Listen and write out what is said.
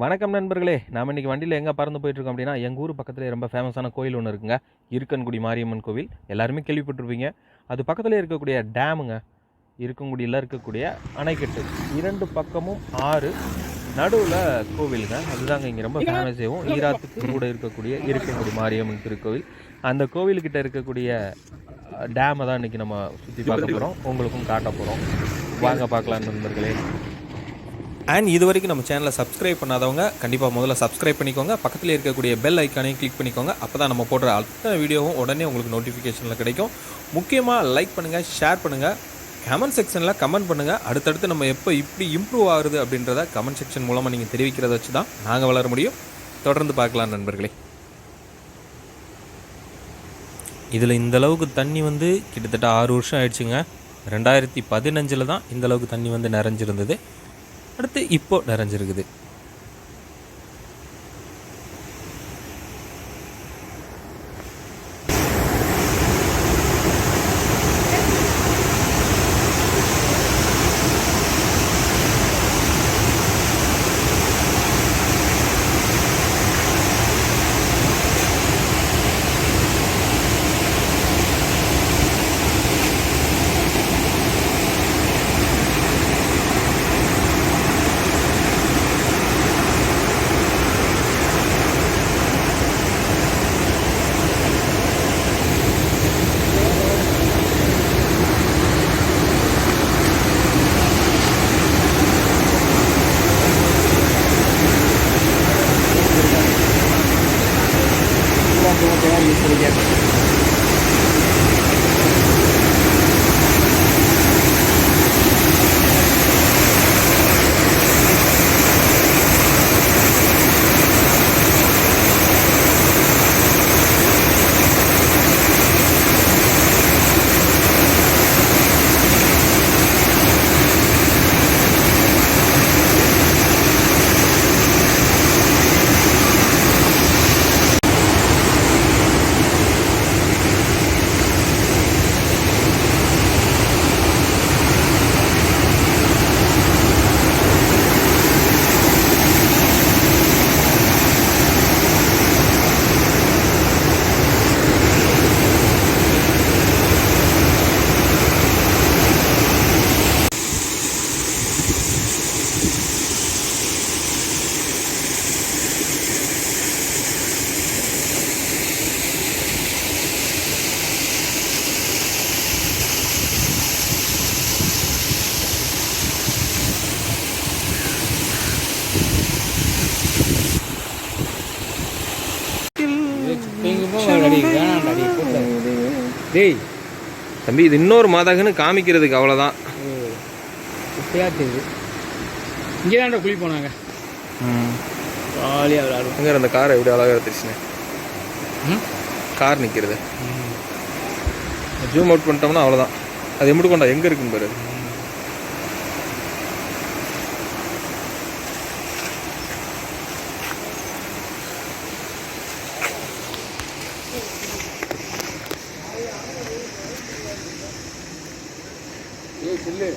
வணக்கம் நண்பர்களே. நாம் இன்றைக்கி வண்டியில் எங்கே பறந்து போயிட்டுருக்கோம் அப்படின்னா எங்கள் ஊர் பக்கத்தில் ரொம்ப ஃபேமஸான கோயில் ஒன்று இருக்குங்க. இருக்கன்குடி மாரியம்மன் கோவில். எல்லாருமே கேள்விப்பட்டிருப்பீங்க. அது பக்கத்தில் இருக்கக்கூடிய டேமுங்க. இருக்கன்குடியில் இருக்கக்கூடிய அணைக்கட்டு. இரண்டு பக்கமும் ஆறு நடுவில் கோவிலுங்க. அதுதாங்க இங்கே ரொம்ப ஃபேமஸ் ஆகும் ஈராத்துக்கு கூட இருக்கக்கூடிய இருக்கன்குடி மாரியம்மன் திருக்கோவில். அந்த கோவில்கிட்ட இருக்கக்கூடிய டேமை தான் இன்றைக்கி நம்ம சுற்றி பார்க்க போகிறோம் உங்களுக்கும் காட்ட போகிறோம் வாங்க பார்க்கலாம் நண்பர்களே. அண்ட் இது வரைக்கும் நம்ம சேனலை சப்ஸ்கிரைப் பண்ணாதவங்க கண்டிப்பாக முதல்ல சப்ஸ்கிரைப் பண்ணிக்கோங்க. பக்கத்தில் இருக்கக்கூடிய பெல் ஐக்கானையும் கிளிக் பண்ணிக்கோங்க. அப்போ தான் நம்ம போடுற அத்தனை வீடியோவும் உடனே உங்களுக்கு நோட்டிஃபிகேஷனில் கிடைக்கும். முக்கியமாக லைக் பண்ணுங்கள் ஷேர் பண்ணுங்கள் கமெண்ட் செக்ஷனில் கமெண்ட் பண்ணுங்கள் அடுத்தடுத்து நம்ம எப்போ இப்படி இம்ப்ரூவ் ஆகுது அப்படின்றத கமெண்ட் செக்ஷன் மூலமாக நீங்கள் தெரிவிக்கிறத வச்சு தான் நாங்கள் வளர முடியும். தொடர்ந்து பார்க்கலாம் நண்பர்களே. இதில் இந்த அளவுக்கு தண்ணி வந்து கிட்டத்தட்ட ஆறு வருஷம் ஆயிடுச்சுங்க. ரெண்டாயிரத்தி பதினஞ்சில் தான் இந்த அளவுக்கு தண்ணி வந்து நிறைஞ்சிருந்தது. அடுத்து இப்போ நிறைஞ்சிருக்குது. டேய் தம்பி இது இன்னொரு மாதாகன்னு காமிக்கிறதுக்கு அவ்வளோதான் குப்பையாட்டுது இங்கே தான் குளி போனாங்க. ஜாலியாக விளையாடுவோம். அங்கே அந்த காரை எப்படி அழகாக எடுத்துச்சுன்னு ம்? கார் நிற்கிறது ஜூம் அவுட் பண்ணிட்டோம்னா அவ்வளோதான் அது எப்படி கொண்டா எங்கே இருக்குன்னு பாரு. சில்லு